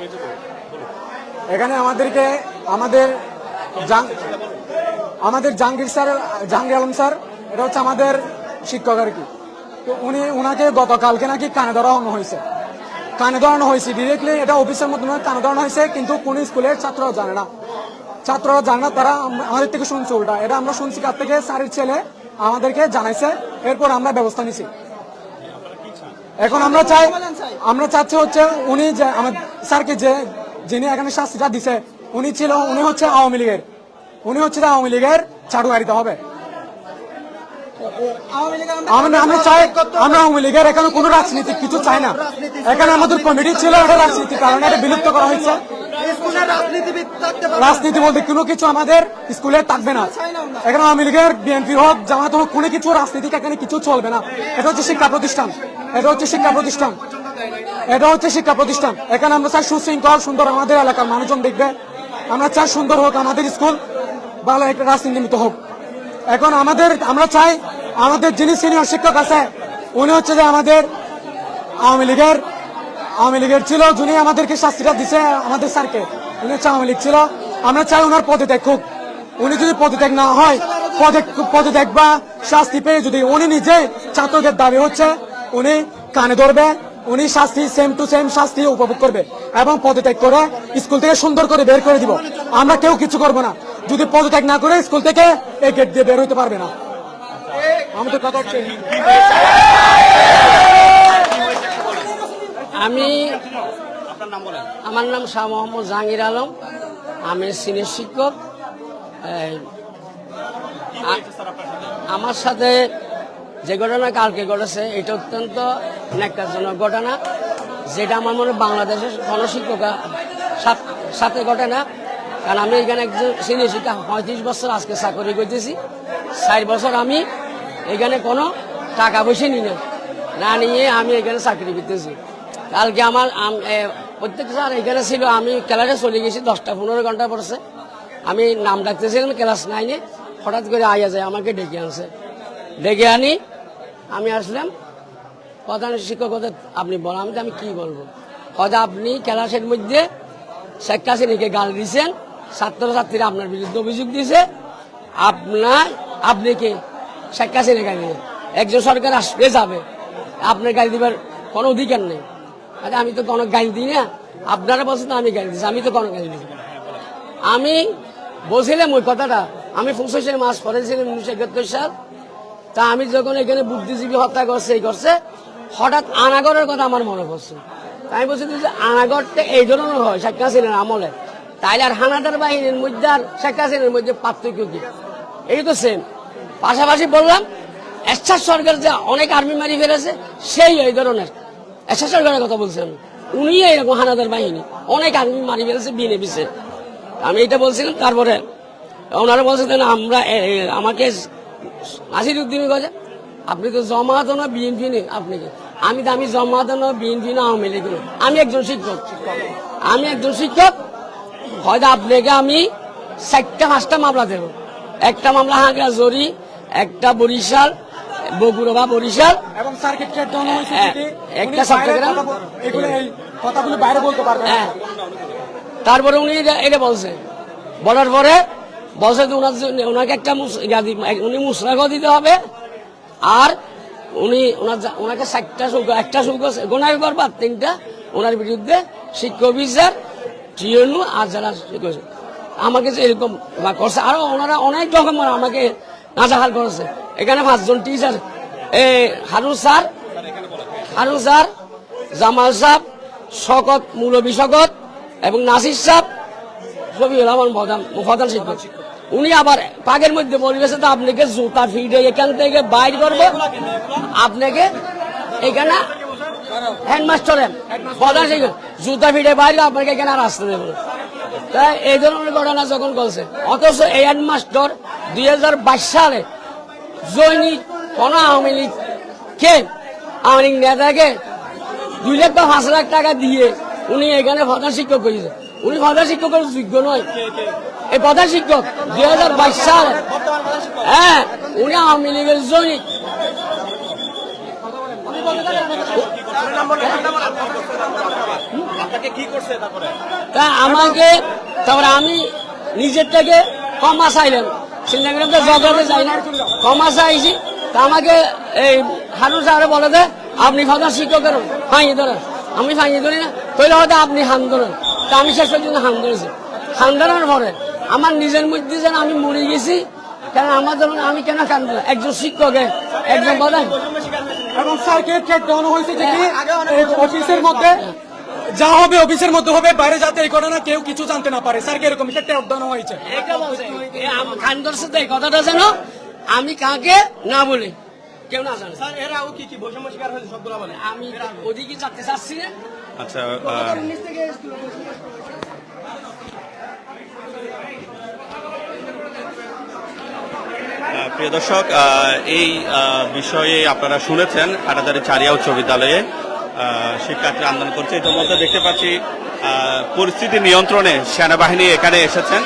হয়েছে। এখানে আমাদেরকে আমাদের আমাদের জাহাঙ্গীর স্যার জাহাঙ্গীর আলম স্যার এটা হচ্ছে আমাদের শিক্ষক আর কি। তো উনি ওনাকে গতকালকে নাকি কানে ধরানো হয়েছে। কানে ধরানো হয়েছে ডিরেক্টলি এটা অফিসের মধ্যে কানে ধরানো হয়েছে কিন্তু কোন স্কুলের ছাত্ররা জানে না। ছাত্ররা জানে না তারা আমাদের থেকে শুনছে উল্টা। এটা আমরা শুনছি কার থেকে? স্যারের ছেলে আমাদেরকে জানাইছে এরপর আমরা ব্যবস্থা নিছি। এখন আমরা চাই আমরা চাচ্ছি হচ্ছে উনি যে আমার স্যারকে যে যিনি এখানে শাস্তিটা দিছে উনি ছিল উনি হচ্ছে আওয়ামী লীগের। উনি হচ্ছে আওয়ামী লীগের চাটুয়ারিতে হবে। আমরা আমরা চাই আমরা আওয়ামী লীগের এখানে কোনো রাজনীতি কিছু চাই না। এখানে আমাদের কমিটি ছিল এটা রাজনীতি কারণে এটা বিলুপ্ত করা হয়েছে। রাজনীতি বলতে কোনো কিছু আমাদের স্কুলে থাকবে না। এখানে আওয়ামী লীগের বিএনপি হোক জামাত হোক কোনো কিছু রাজনীতি এখানে কিছু চলবে না। এটা হচ্ছে শিক্ষা প্রতিষ্ঠান। এটা হচ্ছে শিক্ষা প্রতিষ্ঠান। এটা হচ্ছে শিক্ষা প্রতিষ্ঠান। এখানে আমরা চাই সুশৃঙ্খল, সুন্দর আমাদের এলাকার মানুষজন দেখবে। আমরা চাই সুন্দর হোক, আমাদের স্কুল ভালো একটা রাজনীতি হোক। এখন আমাদের, আমরা চাই আমাদের যিনি সিনিয়র শিক্ষক আছে, উনি হচ্ছে যে আমাদের আওয়ামী লীগের আওয়ামী লীগের ছিল, যিনি আমাদেরকে শাস্তিটা দিছে, আমাদের স্যারকে। উনি হচ্ছে আওয়ামী লীগ ছিল। আমরা চাই ওনার পদত্যাগ হোক। উনি যদি পদত্যাগ না হয় পদে- পদত্যাগ বা শাস্তি পেয়ে যদি উনি নিজে ছাত্রদের দাবি হচ্ছে, উনি কানে ধরবে উনি শাস্তি সেম টু সেম শাস্তি উপভোগ করবে এবং পদত্যাগ করে স্কুল থেকে সুন্দর করে বের করে দিব। আমরা কেউ কিছু করব না। যদি পদত্যাগ না করে স্কুল থেকে এই গেট দিয়ে বের হইতে পারবে না। কথা আমি আমার নাম শাহ মোহাম্মদ জাহাঙ্গীর আলম। আমি সিনিয়র শিক্ষক। আমার সাথে যে ঘটনা কালকে ঘটেছে, এটা অত্যন্ত ন্যাক্কারজনক ঘটনা, যেটা আমার মনে বাংলাদেশের গণশিক্ষকা সাথ- ঘটে না। কারণ আমি এখানে একজন সিনিয়র শিক্ষক, পঁয়ত্রিশ বছর আজকে চাকরি করতেছি। চার বছর আমি এখানে কোনো টাকা পয়সা নিই না না নিয়ে আমি এখানে চাকরি করতেছি। কালকে আমার প্রত্যেক স্যার এখানে ছিল, আমি ক্লাসে চলে গেছি, দশটা পনেরো ঘণ্টা পড়ছে। আমি নাম ডাকতেছিলাম ক্লাস নাইনে। হঠাৎ করে আইয়া যায়, আমাকে ডেকে আনছে। ডেকে আনি, আমি আসলাম। প্রধান শিক্ষক আপনি বলেন, আমি আমি কি বলব? হয়তো আপনি ক্লাসের মধ্যে শেখ হাসিনাকে গাল দিয়েছেন, ছাত্রছাত্রীরা আপনার বিরুদ্ধে অভিযোগ দিয়েছে, আপনার, আপনি কে শেখ হাসিনা গাড়ি একজন সরকার আসবে, যাবে, আপনার গাড়ি দিবার কোনো অধিকার নেই। আরে আমি তো কোনো গাড়ি দিই না। আপনারা বলছেন আমি গাড়ি দিচ্ছি আমি তো কোনো গাড়ি দিই আমি বলছিলাম ওই কথাটা, আমি পঁচিশের মাস পড়েছিলাম উনিশশো একাত্তর সাল। তা আমি যখন এখানে বুদ্ধিজীবী হত্যা করছে, এই করছে হঠাৎ আনাগরের কথা আমার মনে পড়ছে। আমি বলছি যে আনাগরটা এই ধরনের হয়, শেখ হাসিনার আমলে। তাইলে আর হানাদার বাহিনীর মধ্যে আর শেখ হাসিনার মধ্যে পার্থক্য কি? এই তো সেম পাশাপাশি বললাম, এরশাদ সরকার যে অনেক আর্মি মারি ফেলেছে, সেই এই ধরনের। এরশাদ সরকারের কথা বলছি আমি। উনি এরকম হানাদার বাহিনী। অনেক আর্মি মারি ফেলেছে বিনে বিছে আমি এটা বলছিলাম, তারপরে ওনারা বলছিলেন আমরা আমাকে নাসির উদ্দিন গজা আপনি তো জমাত না, বিএনপি নেই, আপনি আমি তো আমি জমাত না বিএনপি না আওয়ামী লীগ আমি একজন শিক্ষক। আমি একজন শিক্ষক। হয়তো আপনাকে আমি চারটা পাঁচটা মামলা দেব। একটা মামলা হাঁকড়া জরি একটা বরিশাল বগুড়া বা বরিশাল। এবং হ্যাঁ, একটা চট্টগ্রাম- কথা বল- এগুলো এই কথাগুলো বাইরে বলতে পারবেন হ্যাঁ। তারপরে উনি এটা- বলছে। বলার পরে বলছে ওনার জন্য ওনাকে একটা উনি মুসরাগও দিতে হবে। আর উনি ওনার ওনাকে চারটা শুল্ক একটা শুল্ক গোনায় করবার তিনটা, ওনার বিরুদ্ধে শিক্ষক বিচার টিএনু আর যারা শিক্ষক আমাকে যে এরকম করছে, আরও ওনারা অনেক রকম আমাকে নাজাহাল করেছে। এখানে পাঁচজন টিচার এ, হারুন স্যার হারুন স্যার, জামাল সাহ শকত মৌলবী শকত এবং নাসির সাহ শফিউল রহমান প্রধান প্রধান শিক্ষক। উনি আবার পাগের মধ্যে বলবেছে তো আপনাকে জুতা ফিটে এখান থেকে বাইর করব। আপনাকে এখানে হেডমাস্টার প্রধান শিক্ষক জুতা ফিটে বাইরে, আপনাকে এখানে আর আসতে দেবো। তাই এই ধরনের ঘটনা যখন বলছে অথচ এই হেডমাস্টার দুই হাজার বাইশ সালে জৈনিক কোন আওয়ামী লীগ কে? আওয়ামী লীগ নেতাকে দুই লাখ পাঁচ লাখ টাকা দিয়ে উনি এখানে প্রধান শিক্ষক করেছে উনি প্রধান শিক্ষকের যোগ্য নয়। এই প্রধান শিক্ষক, দুই হাজার বাইশ সাল। হ্যাঁ উনি আওয়ামী লীগের জৈনিক তা আমাকে, তারপরে আমি নিজের থেকে ক্ষমা চাইলাম। সিন্দাগ্রাম তো যাই না, ক্ষমা চাইছি। তা আমাকে এই হারুন সাহেব বলে যে, আপনি ফাঁকা শিক্ষকের ফাঁকি ধরেন। আমি ফাঁকি ধরি না। তৈলে হয়তো আপনি হান ধরেন। তা আমি শেষ পর্যন্ত হান ধরেছি হান ধরানোর পরে আমার নিজের মধ্যে যেন আমি মরে গেছি কেন আমার ধরুন আমি কেন কান্দব একজন শিক্ষকে একজন বলেন এবং স্যারকে চেক দেওয়ানো হয়েছে যে কি? অফিসের মধ্যে যা হবে অফিসের মধ্যে হবে বাইরে যাতে এই ঘটনা কেউ কিছু জানতে না পারে। স্যারকে এরকম একটা ট্যাপ দেওয়ানো হয়েছে। খান ধরছে তো এই কথাটা যেন আমি কাকে না বলি। কেউ না জানে। স্যার এরাও কি কি বৈষম্য শিকার হয়েছে সবগুলো বলে? আমি ওদিকে যাতে চাচ্ছি না আচ্ছা প্রিয় দর্শক এই বিষয়ে আপনারা শুনেছেন হাটাদারি চারিয়া উচ্চ বিদ্যালয়ে শিক্ষার্থী আন্দোলন করছে। ইতিমধ্যে দেখতে পাচ্ছি পরিস্থিতি নিয়ন্ত্রণে সেনাবাহিনী এখানে এসেছেন।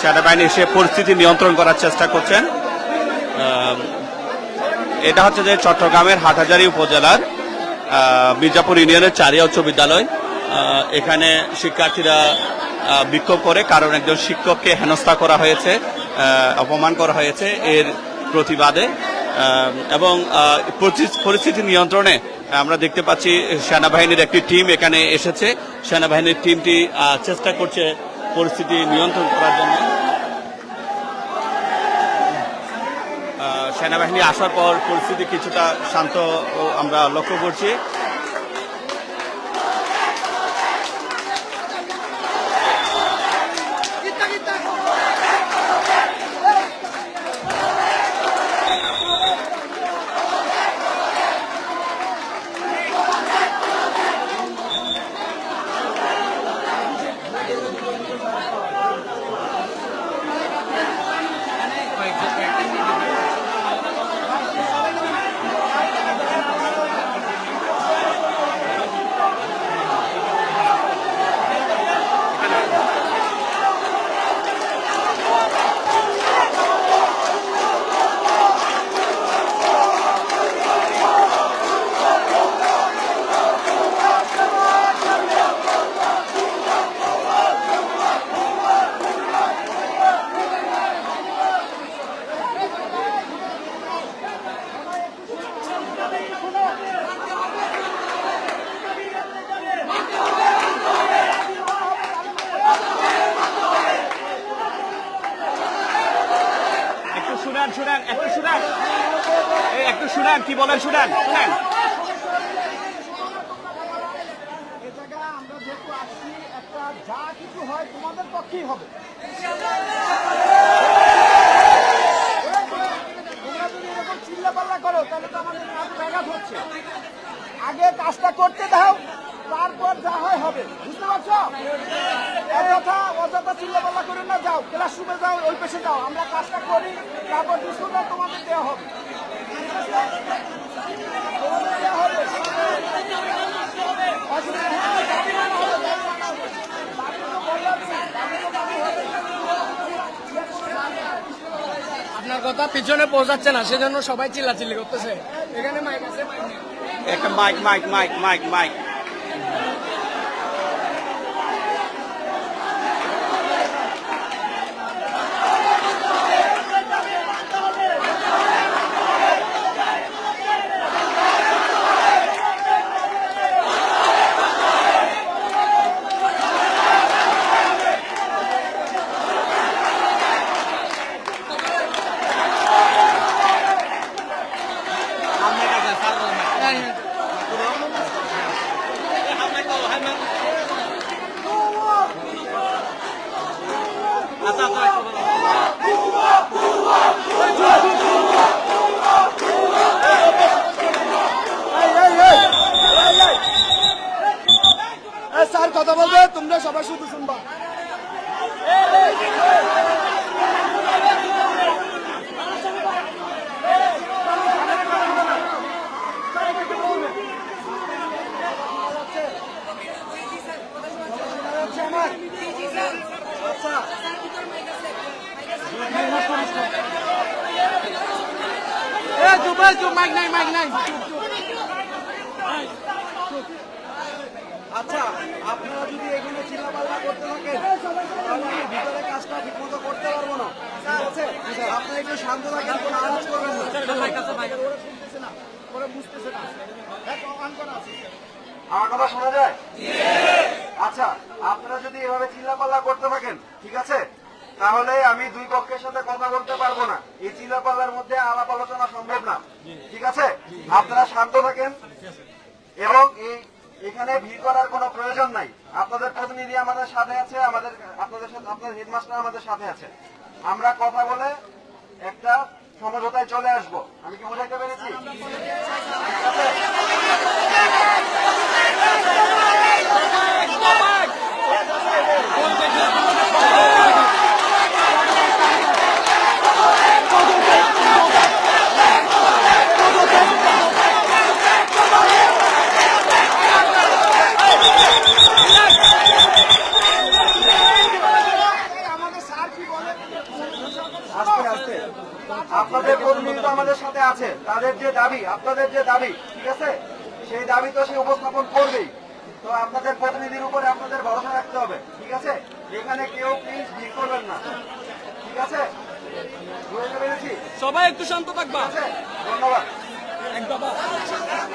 সেনাবাহিনী এসে পরিস্থিতি নিয়ন্ত্রণ করার চেষ্টা করছেন। এটা হচ্ছে যে চট্টগ্রামের হাটহাজারী উপজেলার মির্জাপুর ইউনিয়নের চারিয়া উচ্চ বিদ্যালয়। এখানে শিক্ষার্থীরা বিক্ষোভ করে কারণ একজন শিক্ষককে হেনস্থা করা হয়েছে অপমান করা হয়েছে এর প্রতিবাদে। এবং পরিস্থিতি- নিয়ন্ত্রণে আমরা দেখতে পাচ্ছি সেনাবাহিনীর একটি টিম এখানে এসেছে। সেনাবাহিনীর টিমটি চেষ্টা করছে পরিস্থিতি নিয়ন্ত্রণ করার জন্য। সেনাবাহিনী আসার পর পরিস্থিতি কিছুটা শান্ত আমরা লক্ষ্য করছি একটু শুনান শুনান একটু শুনান এই একটু শুনান শুনান। শুনান যা কিছু হয় তোমাদের পক্ষেই হবে। তোমরা যদি এরকম চিল্লাপাল্লা করো, তাহলে তো আমাদের ব্যাঘাত হচ্ছে। আগে কাজটা করতে দাও, তারপর যা হয় হবে। বুঝতে পারছ? কথা অযথা অযথা চিল্লাপাল্লা করে না যাও। ক্লাসরুমে যাও, ওই পেশে যাও। আমরা কাজটা করি, তারপর ডিসকাউন্ট তোমাদের দেওয়া হবে। আপনার কথা পিছনে পৌঁছাচ্ছে না, সেজন্য সবাই চিল্লাচিল্লি করতেছে। এখানে মাইক আছে একটা mike mike mike mike mike এই, এই, এই, এই, এই। এই, স্যার কথা বলবে তোমরা সবাই শুধু শুনবা। মাইক নাই মাইক নাই। আচ্ছা আপনারা যদি এখানে চিল্লাপাল্লা করতে থাকেন তাহলে আমি ভিতরে কাজটা ঠিক মতো করতে পারব না। ঠিক আছে? আপনারা একটু শান্ত থাকেন কোনো আওয়াজ করবেন না। ওরা বুঝতেছে। আমার কথা শোনা যায়? আচ্ছা আপনারা যদি এভাবে চিল্লাপাল্লা করতে থাকেন ঠিক আছে? তাহলে আমি দুই পক্ষের সাথে কথা বলতে পারব না। এই চিল্লাপাল্লার মধ্যে আলাপ আলোচনা সম্ভব না। ঠিক আছে? আপনারা শান্ত থাকেন। এবং এই এখানে ভিড় করার কোনো প্রয়োজন নাই। আপনাদের প্রতিনিধি আমাদের সাথে আছে, আমাদের, আপনাদের সাথে, আপনাদের হেডমাস্টার আমাদের সাথে আছে। আমরা কথা বলে একটা সমঝোতায় চলে আসব। আমি কি বোঝাইতে পেরেছি ঠিক আছে? আমাদের স্যার কি বলে আস্তে আস্তে আপনাদের প্রতিনিধি তো আমাদের সাথে আছে। তাদের যে দাবি আপনাদের যে দাবি ঠিক আছে? সেই দাবি তো সে উপস্থাপন করবেই। তো আপনাদের প্রতিনিধির উপরে আপনাদের ভরসা রাখতে হবে ঠিক আছে? এখানে কেউ প্লিজ ভিড় করবেন না ঠিক আছে? সবাই একটু শান্ত থাকবা। ধন্যবাদ। এক এক